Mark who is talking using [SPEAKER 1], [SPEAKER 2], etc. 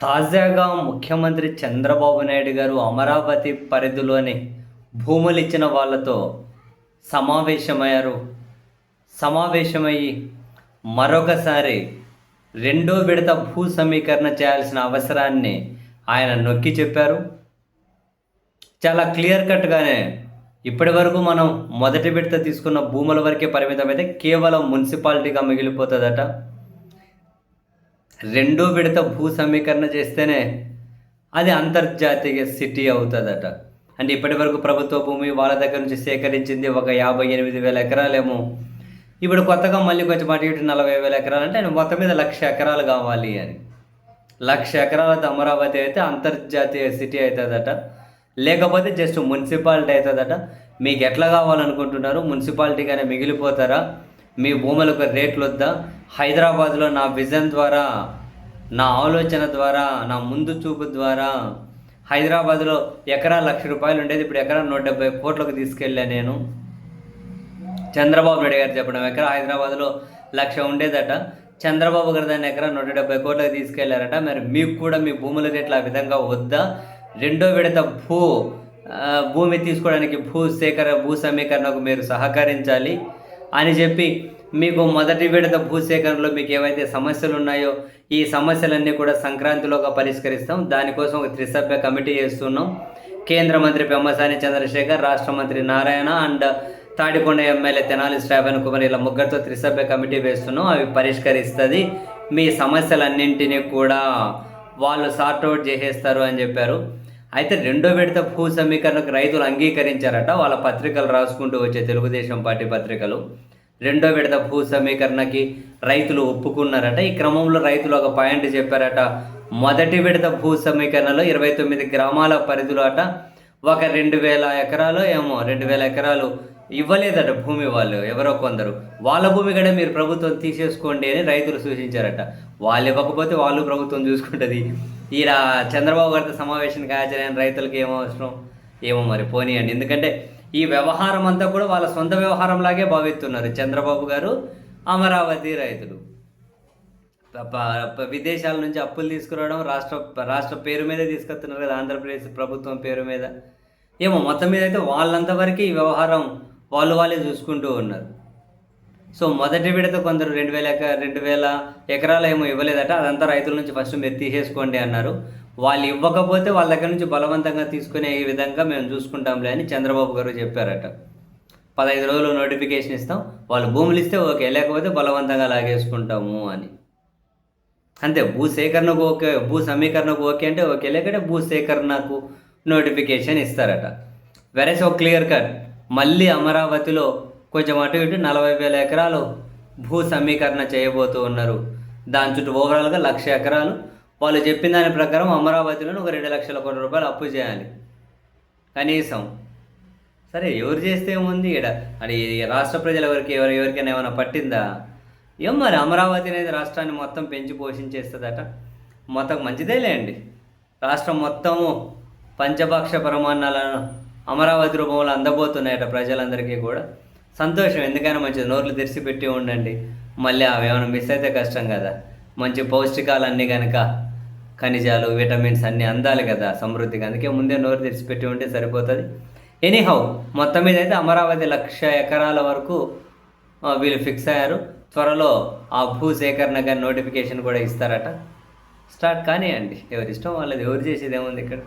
[SPEAKER 1] తాజాగా ముఖ్యమంత్రి చంద్రబాబు నాయుడు గారు అమరావతి పరిధిలోని భూములు ఇచ్చిన వాళ్ళతో సమావేశమయ్యారు. సమావేశమయ్యి మరొకసారి రెండో విడత భూ సమీకరణ చేయాల్సిన అవసరాన్ని ఆయన నొక్కి చెప్పారు. చాలా క్లియర్ కట్గానే ఇప్పటి వరకు మనం మొదటి విడత తీసుకున్న భూముల వరకే పరిమితమైతే కేవలం మున్సిపాలిటీగా మిగిలిపోతుందట. రెండో విడత భూ సమీకరణ చేస్తేనే అది అంతర్జాతీయ సిటీ అవుతుందట. అంటే ఇప్పటి వరకు ప్రభుత్వ భూమి వాళ్ళ దగ్గర నుంచి సేకరించింది ఒక యాభై ఎనిమిది వేల ఎకరాలేమో. ఇప్పుడు కొత్తగా మళ్ళీ కొంచెం అటు ఇటు నలభై వేల ఎకరాలు అంటే మొత్తం మీద లక్ష ఎకరాలు కావాలి అని. లక్ష ఎకరాలతో అమరావతి అయితే అంతర్జాతీయ సిటీ అవుతుందట. లేకపోతే జస్ట్ మున్సిపాలిటీ అవుతుందట. మీకు ఎట్లా కావాలనుకుంటున్నారు? మున్సిపాలిటీగానే మిగిలిపోతారా? మీ భూములకు రేట్లు వద్దా హైదరాబాద్లో నా విజన్ ద్వారా నా ఆలోచన ద్వారా నా ముందు చూపు ద్వారా హైదరాబాద్లో ఎకరా లక్ష రూపాయలు ఉండేది. ఇప్పుడు ఎకరా నూట డెబ్బై కోట్లకు తీసుకెళ్ళా నేను. చంద్రబాబు నాయుడు గారు చెప్పడం ఎకరా హైదరాబాద్లో లక్ష ఉండేదట. చంద్రబాబు గారు దాన్ని ఎకరా నూట డెబ్బై కోట్లకు తీసుకెళ్ళారట. మరి మీకు కూడా మీ భూముల రేట్లు ఆ విధంగా వద్దా? రెండో విడత భూ భూమి తీసుకోవడానికి భూ సేకరణ భూ సమీకరణకు మీరు సహకరించాలి అని చెప్పి మీకు మొదటి విడత భూసేకరణలో మీకు ఏవైతే సమస్యలు ఉన్నాయో ఈ సమస్యలన్నీ కూడా సంక్రాంతిలోగా పరిష్కరిస్తాం. దానికోసం ఒక త్రిసభ్య కమిటీ చేస్తున్నాం కేంద్ర మంత్రి పెమ్మసాని చంద్రశేఖర్ రాష్ట్ర మంత్రి నారాయణ అండ్ తాడికొండ ఎమ్మెల్యే తెనాలి శ్రావణ్ కుమార్ ఇలా ముగ్గురితో త్రిసభ్య కమిటీ వేస్తున్నాం. అవి పరిష్కరిస్తుంది. మీ సమస్యలన్నింటినీ కూడా వాళ్ళు సార్ట్అవుట్ చేసేస్తారు అని చెప్పారు. అయితే రెండో విడత భూ సమీకరణకు రైతులు అంగీకరించారట. వాళ్ళ పత్రికలు రాసుకుంటూ వచ్చే తెలుగుదేశం పార్టీ పత్రికలు. రెండో విడత భూ సమీకరణకి రైతులు ఒప్పుకున్నారట. ఈ క్రమంలో రైతులు ఒక పాయింట్ చెప్పారట. మొదటి విడత భూ సమీకరణలో ఇరవై తొమ్మిది గ్రామాల పరిధిలో అట. ఒక రెండు వేల ఎకరాలు ఏమో రెండు వేల ఎకరాలు ఇవ్వలేదట భూమి వాళ్ళు ఎవరో కొందరు. వాళ్ళ భూమి కూడా మీరు ప్రభుత్వం తీసేసుకోండి అని రైతులు సూచించారట. వాళ్ళు ఇవ్వకపోతే వాళ్ళు ప్రభుత్వం చూసుకుంటుంది. ఈయన చంద్రబాబు గారితో సమావేశానికి హాజరైన రైతులకు ఏమో అవసరం ఏమో మరి పోనీయండి. ఎందుకంటే ఈ వ్యవహారం అంతా కూడా వాళ్ళ సొంత వ్యవహారంలాగే భావిస్తున్నారు చంద్రబాబు గారు అమరావతి రైతులు. విదేశాల నుంచి అప్పులు తీసుకురావడం రాష్ట్ర రాష్ట్ర పేరు మీద తీసుకొస్తున్నారు కదా ఆంధ్రప్రదేశ్ ప్రభుత్వం పేరు మీద. ఏమో మొత్తం మీద అయితే వాళ్ళంత వరకు ఈ వ్యవహారం వాళ్ళు వాళ్ళే చూసుకుంటూ ఉన్నారు. సో మొదటి విడత కొందరు రెండు వేల ఎక రెండు వేల ఎకరాలు ఏమో ఇవ్వలేదట అదంతా రైతుల నుంచి ఫస్ట్ మీరు తీసేసుకోండి అన్నారు. వాళ్ళు ఇవ్వకపోతే వాళ్ళ దగ్గర నుంచి బలవంతంగా తీసుకునే విధంగా మేము చూసుకుంటాంలే అని చంద్రబాబు గారు చెప్పారట. పదహైదు రోజులు నోటిఫికేషన్ ఇస్తాం. వాళ్ళు భూములు ఇస్తే ఓకే లేకపోతే బలవంతంగా లాగేసుకుంటాము అని. అంతే భూ సేకరణకు ఓకే భూ సమీకరణకు ఓకే అంటే ఓకే లేకుంటే భూ సేకరణకు నోటిఫికేషన్ ఇస్తారట. వెరస్ ఒక క్లియర్ కట్ మళ్ళీ అమరావతిలో కొంచెం అటు ఇటు నలభై వేల ఎకరాలు భూ సమీకరణ చేయబోతూ ఉన్నారు. దాని చుట్టూ ఓవరాల్గా లక్ష ఎకరాలు వాళ్ళు చెప్పిన దాని ప్రకారం అమరావతిలో ఒక రెండు లక్షల కోట్ల రూపాయలు అప్పు చేయాలి. కనీసం. సరే ఎవరు చేస్తే ఏముంది ఇక్కడ అది రాష్ట్ర ప్రజల ఎవరికి ఎవరు ఎవరికైనా ఏమైనా పట్టిందా? ఏం మరి అమరావతి అనేది రాష్ట్రాన్ని మొత్తం పెంచి పోషించేస్తుందట? మొత్తం మంచిదేలే అండి రాష్ట్రం మొత్తము పంచభాక్ష ప్రమాణాలను అమరావతి రూపంలో అందబోతున్నాయట ప్రజలందరికీ కూడా. సంతోషం ఎందుకైనా మంచిది. నోర్లు తెరిచి పెట్టి ఉండండి. మళ్ళీ అవి ఏమైనా మిస్ అయితే కష్టం కదా. మంచి పౌష్టికాలన్నీ కనుక ఖనిజాలు విటమిన్స్ అన్నీ అందాలి కదా సమృద్ధిగా. అందుకే ముందే నోరు తెరిచిపెట్టి ఉంటే సరిపోతుంది. ఎనీహౌ మొత్తం మీద అయితే అమరావతి లక్ష ఎకరాల వరకు వీళ్ళు ఫిక్స్ అయ్యారు. త్వరలో ఆ భూ సేకరణ కానీ నోటిఫికేషన్ కూడా ఇస్తారట. స్టార్ట్ కానివ్వండి ఎవరి ఇష్టం వాళ్ళది. ఎవరు చేసేది ఏముంది ఇక్కడ?